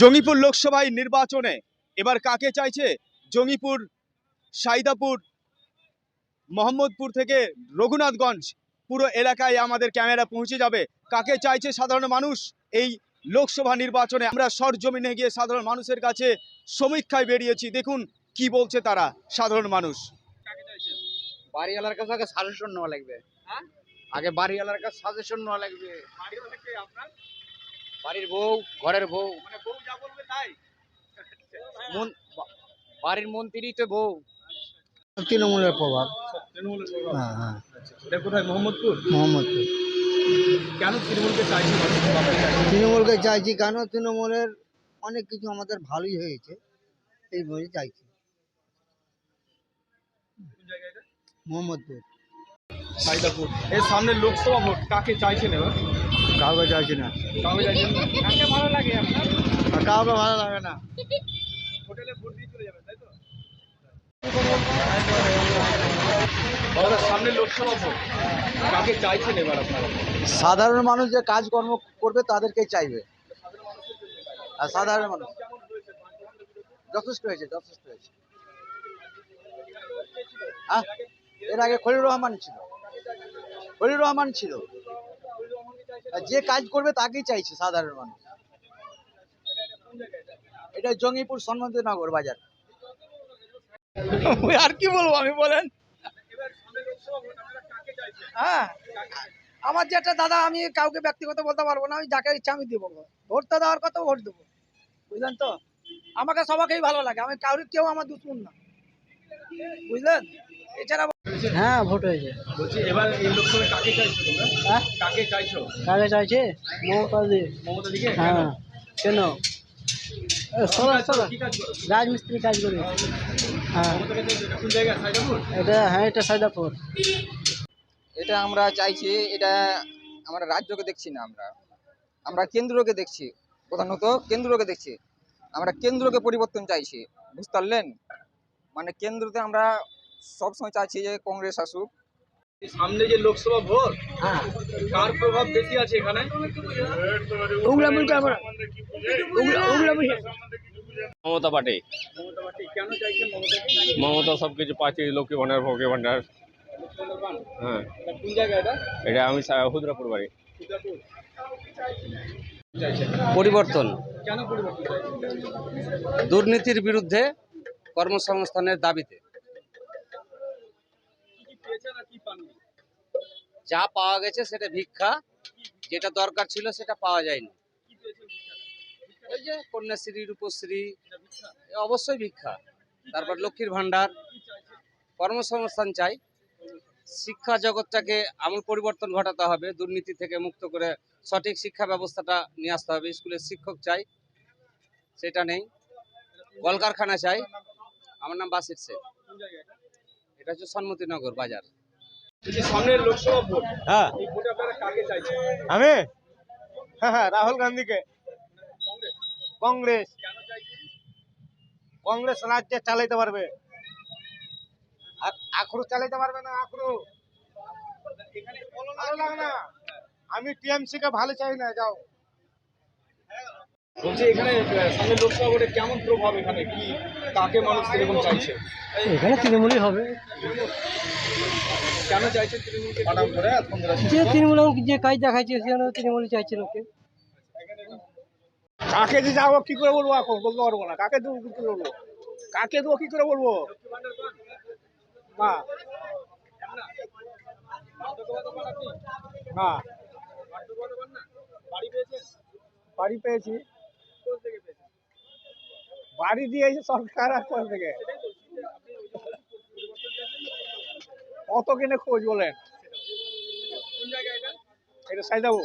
জঙ্গিপুর লোকসভায় নির্বাচনে এবার কাকে চাইছে? জঙ্গিপুর সাইদাপুর মোহাম্মদপুর থেকে রঘুনাথগঞ্জ পুরো এলাকায় আমাদের ক্যামেরা পৌঁছে যাবে। কাকে চাইছে সাধারণ মানুষ এই লোকসভা নির্বাচনে? আমরা সরজমিনে গিয়ে সাধারণ মানুষের কাছে সমীক্ষায় বেরিয়েছি। দেখুন কি বলছে তারা সাধারণ মানুষ। বাড়িওয়ালার কাছে আগে সাজেশন নেওয়া লাগবে। হ্যাঁ? আগে বাড়িওয়ালার কাছে সাজেশন নেওয়া লাগবে। বাড়ির বউ ঘরের বউ। মন- বাড়ির মন্ত্রী তো বউ। তৃণমূলের প্রভাব। হ্যাঁ হ্যাঁ। কোথায় মোহাম্মদপুর? মোহাম্মদপুর। কেন তৃণমূলকে চাইছে তৃণমূলকে চাইছি কেন? তৃণমূলের অনেক কিছু আমাদের ভালোই হয়েছে এই বলে চাইছি। মোহাম্মদপুর। সাইদাপুর। এর সামনে লোকসভা ভোট কাকে চাইছেন এবার? কাউকে চাইছি না। কাকে চাইছেন? ভালো লাগে আপনার? কাউকে ভালো লাগে না। হোটেলে ভোট দিয়ে চলে যাবেন তাই তো সামনে লোকসভা ভোট। কাকে চাইছেন এবার আপনারা? সাধারণ মানুষ যে কাজকর্ম করবে তাদেরকেই চাইবে। আর সাধারণ মানুষ। যথেষ্ট হয়েছে যথেষ্ট হয়েছে। হ্যাঁ এর আগে খলিল রহমান ছিল। খলিল রহমান ছিল। আর যে কাজ করবে তাকেই চাইছে সাধারণ মানুষ। এটা জঙ্গিপুর সন্মতিনগর বাজার। আর কি বলব আমি বলেন। হ্যাঁ আমার যেটা দাদা আমি কাউকে ব্যক্তিগত বলতে পারব না আমি যাকে ইচ্ছা আমি দেবো ভোট তো দেওয়ার কথা ভোট দেবো বুঝলেন তো? আমাকে সবাইকেই ভালো লাগে আমি কাউরি কেউ আমার দুশ্মন না। বুঝলেন? এছাড়া হ্যাঁ ভোট হয়েছে। বলছি এবার এই লোকসভায় কাকে চাইছো তোমরা? হ্যাঁ? কাকে চাইছো? কাকে চাইছে? মমতা দি মমতা দিকে? হ্যাঁ। কেন? রাজমিস্ত্রি কাজ হ্যাঁ। এটা হ্যাঁ এটা সাইদাপুর। এটা আমরা চাইছি, এটা আমরা রাজ্যকে দেখছি না আমরা। আমরা কেন্দ্রকে দেখছি। প্রধানত কেন্দ্রকে দেখছি। আমরা কেন্দ্রকে পরিবর্তন চাইছি। বুঝতে পারলেন? মানে কেন্দ্রতে আমরা সবসময় চাইছি যে কংগ্রেস আসুক। সামনে যে লোকসভা ভোট হ্যাঁ। কার প্রভাব বেশি আছে এখানে? মমতা পাটে মমতা সব কিছু পাচ্ছি লক্ষ্মী ভান্ডার ভোগে ভান্ডার। হ্যাঁ। এটা কোন জায়গা এটা? এটা আমি হুদ্রাপুর বাড়ি। পরিবর্তন। কেন পরিবর্তন চাইছেন? দুর্নীতির বিরুদ্ধে কর্মসংস্থানের দাবিতে কি পেয়েছেন আর কি পাননি যা পাওয়া গেছে সেটা ভিক্ষা, যেটা দরকার ছিল সেটা পাওয়া যায়নি। ওই যে কন্যাশ্রী, রূপশ্রী, অবশ্যই ভিক্ষা। তারপর লক্ষ্মীর চাইছেন কর্মসংস্থান চাই। শিক্ষা জগৎটাকে আমূল পরিবর্তন ঘটাতে হবে, দুর্নীতি থেকে মুক্ত করে সঠিক শিক্ষা ব্যবস্থাটা নিয়ে আসতে হবে। স্কুলের শিক্ষক চাই, সেটা নেই। কলকারখানা চাই, আমার নাম বাসির এটা এটা হচ্ছে সন্মতিনগর বাজার। হ্যাঁ। আমি? হ্যাঁ হ্যাঁ রাহুল গান্ধীকে। কংগ্রেস। কংগ্রেস। কংগ্রেস রাজ্যে চালাইতে পারবে। আর আখরু চালাইতে পারবে না আখরু। আমি টিএমসি কে ভালো চাই না যাও। বলছি এখানে সামনে লোকসভা ভোটে কেমন প্রভাব এখানে? কি কাকে মানুষ কীরকম চাইছে? এখানে তৃণমূলই হবে। কেন চাইছে তৃণমূলকে? যে তৃণমূল যে কাজ দেখাচ্ছে সে তৃণমূল চাইছে লোকে। কাকে যে যাব কি করে বলব এখন? বলতে পারব না। কাকে দেবো কি করে বলব কাকে দেবো কি করে বলব? না। না। বাড়ি পেয়েছি বাড়ি দিয়েছে সরকার আর থেকে? কত কিনে খোঁজ বলেন? এটা? সাইদাবুর সাইদাবো